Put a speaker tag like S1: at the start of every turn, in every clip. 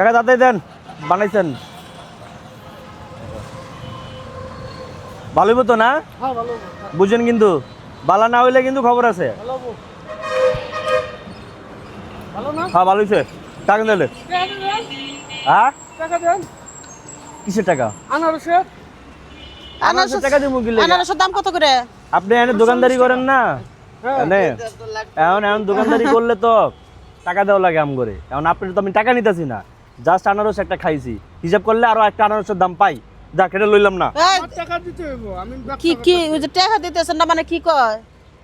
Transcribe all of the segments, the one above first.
S1: কাকা তাতে দেন বানাইছেন। ভালোই তো না?
S2: হ্যাঁ
S1: বুঝেন কিন্তু বালা না হইলে কিন্তু খবর আছে।
S2: ভালো ভালো না?
S1: হ্যাঁ ভালো হয়েছে টাকা দিলে। হ্যাঁ? কিসের টাকা? আনারসের। টাকা দিব কি
S3: আনারসের দাম কত করে?
S1: আপনি এনে দোকানদারি করেন না?
S2: হ্যাঁ।
S1: এনে এখন এখন দোকানদারি করলে তো টাকা দেওয়া লাগে আম করে। এখন আপনি তো আমি টাকা নিতেছি না। জাস্ট আনারস একটা খাইছি। হিসাব করলে আরও একটা আনারসের দাম পাই। যা কেটে লইলাম না।
S2: টাকা দিতে হইব আমি
S3: কি কি ওই যে টাকা দিতেছেন না মানে কি কয়?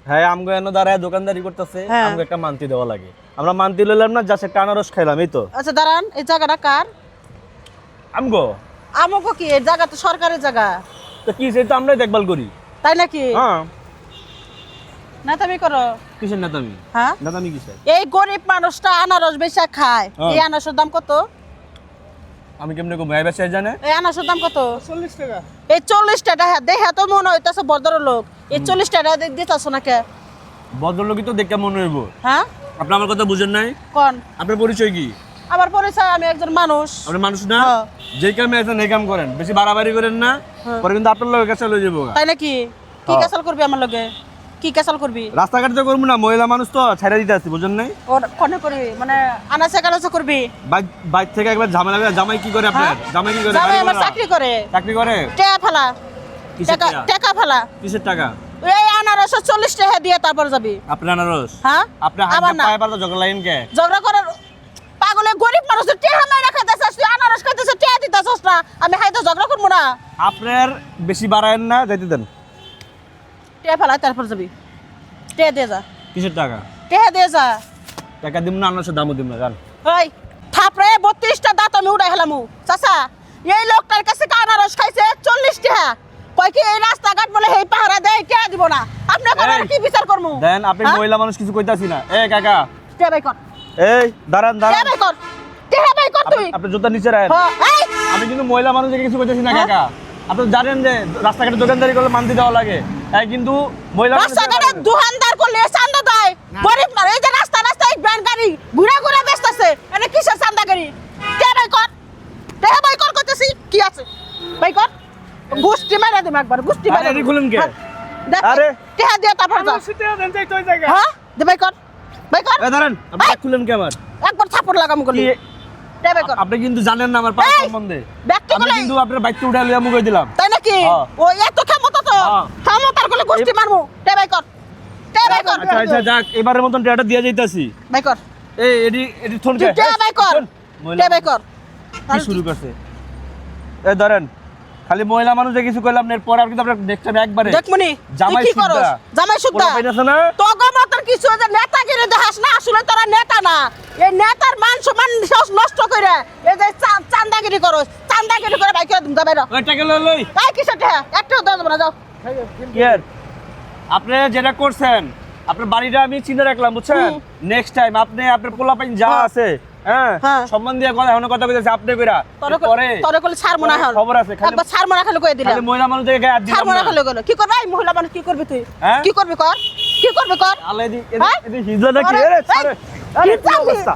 S1: হ্যাঁ আমগো এনে দাঁড়ায় দোকানদারি করতেছে
S3: হ্যাঁ।
S1: আমগো একটা মান্তি দেওয়া লাগে। আমরা মান্তি লইলাম না জাস্ট একটা আনারস খাইলাম এই তো।
S3: আচ্ছা দাঁড়ান এই জায়গাটা কার?
S1: আমগো?
S3: আমাকে কি? এই জায়গা তো সরকারি জায়গা।
S1: তো কি তো আমরাই দেখভাল করি।
S3: তাই নাকি?
S1: হ্যাঁ।
S3: করো।
S1: কিসের নেতামি?
S3: হ্যাঁ?
S1: নেতামি কিসের?
S3: এই গরিব মানুষটা আনারস বেচা খায়।
S1: হ্যাঁ।
S3: এই আনারসের দাম কত?
S1: আমি কেমনে কো ভাই বেসাই জানে?
S3: এই আনারসের দাম কত?
S2: চল্লিশ টাকা।
S3: এই চল্লিশ টাকা দেখে তো মনে হইতেছে বড় লোক এই চল্লিশ টাকা দিতেছ না কে
S1: ভদ্রলোকই তো দেখে মনে হইব।
S3: হ্যাঁ?
S1: আপনি আমার কথা বুঝেন নাই?
S3: কোন?
S1: আপনার পরিচয় কি?
S3: আমার পরিচয় আমি একজন মানুষ।
S1: আপনি মানুষ না?
S3: হ্যাঁ।
S1: যেই কামে আছেন এই কাম করেন। বেশি বাড়াবাড়ি করেন না।
S3: হ্যাঁ।
S1: পরে কিন্তু আপনার লোকের কাছে লয়ে যাব
S3: তাই নাকি? কি
S1: হ্যাঁ।
S3: ক্যাসাল করবি আমার লগে? কি ক্যাসাল করবি?
S1: রাস্তাঘাট তো করব না মহিলা মানুষ তো ছেড়ে দিতে আসছি বুঝেন নাই?
S3: ওর কনে করবি? মানে আনাচে কানাচে করবি?
S1: বাইক থেকে একবার ঝামেলা করে জামাই কি করে আপনার?
S3: হ্যাঁ?
S1: জামাই কি করে?
S3: জামাই আমার? চাকরি করে।
S1: চাকরি করে?
S3: টাকা ফেলা। টাকা
S1: টাকা?
S3: ফেলা।
S1: কিসের টাকা?
S3: এই আনারস চল্লিশ টাকা দিয়ে তারপর যাবি।
S1: আপনার আনারস?
S3: হ্যাঁ?
S1: আপনি
S3: আমার
S1: হাত
S3: না।
S1: পায়ে পারলে জগা লাইন কে?
S3: ঝগড়া করার পাগলে গরিব মানুষের টেহা মাইরা খাইতেছিস তুই আনারস খাইতেছিস টেহা দিতেছিস না। আমি হাইতে ঝগড়া করব না।
S1: আপনার বেশি বাড়ায়েন না যাইতে দেন।
S3: টেহা ফেলা তারপর যাবি। টেহা দিয়ে যা।
S1: কিসের টাকা?
S3: টেহা দিয়ে যা।
S1: টাকা দিব না আনারসের দামও না জান।
S3: ওই থাপড়ে বত্রিশটা দাঁত আমি উড়াই হেলামু চাচা। এই লোকটার কাছে কি আনারস খাইছে? চল্লিশ টাকা কয় কি এই রাস্তাঘাট বলে এই পাহারা দেয় কে দিব না? আপনি কোন কি বিচার করমু?
S1: দেন আপনি
S3: হ্যাঁ?
S1: মহিলা মানুষ কিছু কইতাছি না। এ কাকা।
S3: টেহা বাই কর।
S1: এই দাঁড়ান দাঁড়ান।
S3: বাই কর। টেহা বাই কর তুই।
S1: আপনি- জুতা নিচে রাখেন।
S3: হ্যাঁ, এই।
S1: আমি কিন্তু মহিলা মানুষকে কিছু কইতেছি না
S3: হ্যাঁ?
S1: কাকা। আপনি জানেন যে রাস্তাঘাটে দোকানদারি করলে মানতে দেওয়া লাগে। এই কিন্তু মহিলা
S3: রাস্তাঘাটে দোকানদার করলে চান্দা দেয়। গরিব মানুষ এই যে রাস্তা রাস্তায় ভ্যান গাড়ি ঘুরা ঘুরা বেচতেছে। এটা কিসের চান্দা গাড়ি? টেহা বাই কর টেহা বাই কর করতেছি? কি আছে? বাই কর গুষ্টি মেরে দিম একবার গুষ্টি
S1: আরে,
S3: মেরে দিম।
S1: খুলুন কে?
S3: হ্যাঁ,
S1: আরে।
S3: টেহা দিয়ে তারপর যা।
S2: টাকা দেন যাই তো ওই জায়গায়।
S3: হ্যাঁ? দে বাই কর বাই কর
S1: এ দাঁড়ান আপনি খুলেন কে আমার?
S3: একবার থাপড় লাগাম
S1: কি-
S3: কর
S1: আপনি কিন্তু জানেন না আমার
S3: এই!
S1: সম্বন্ধে। আমি কিন্তু আপনার বাইকটা উঠে লইয়া মুগাই দিলাম।
S3: তাই নাকি?
S1: হ্যাঁ।
S3: ও এত ক্ষমতা তো।
S1: হ্যাঁ।
S3: ক্ষমতার কোলে গোষ্ঠী মারমু। দে বাই কর। দে বাই কর।
S1: আচ্ছা আচ্ছা যাক এবারের মতন টেয়াটা দিয়ে যাইতাছি।
S3: বাই কর।
S1: এই এডি এডি থন
S3: দে বাই কর। দে বাই কর।
S1: কি শুরু করছে? এ ধরেন খালি মহিলা মানুষ কিছু কইলাম না এরপর আর কিন্তু আপনার নেক্সট টাইম একবারে।
S3: দেখমনি
S1: জামাই
S3: কি। করস? জামাই সুদ্ধা।
S1: না?
S3: তোগো মতন কিছু যে নেতাগিরি দেখাস না আসলে তোরা নেতা না। এই নেতার মান সম্মান সব নষ্ট করে এই যে চান্দাগিরি করস। চান্দাগিরি করে বাইকে দা বাইর
S1: ওই টাকা লই লই।
S3: তাই কিসের ঠেয়া একটু দাও না যাও।
S1: কি আর? আপনি যেটা করছেন আপনার বাড়িটা আমি চিনে রাখলাম বুঝছেন? নেক্সট টাইম আপনি আপনার পোলা পাইন যা
S3: হ্যাঁ।
S1: আছে হ্যাঁ?
S3: হ্যাঁ।
S1: সম্মান দিয়ে কথা এখন কথা কইতাছে আপনি কইরা? পরে?
S3: তোরে কলে ছাড় মনা হয়।
S1: খবর আছে খালি
S3: ছাড় মনে খালি কই দিলাম।
S1: খালি মহিলা মানুষ দেখে গায়ে হাত
S3: ছাড় মনে খালি গেল কি করবে? এই মহিলা মানুষ কি করবি তুই?
S1: হ্যাঁ?
S3: কি করবি কর? কি করবি কর?
S1: আলে দি
S3: হ্যাঁ?
S1: এদি হিজলা নাকি?
S3: আরে, কি?
S1: অবস্থা?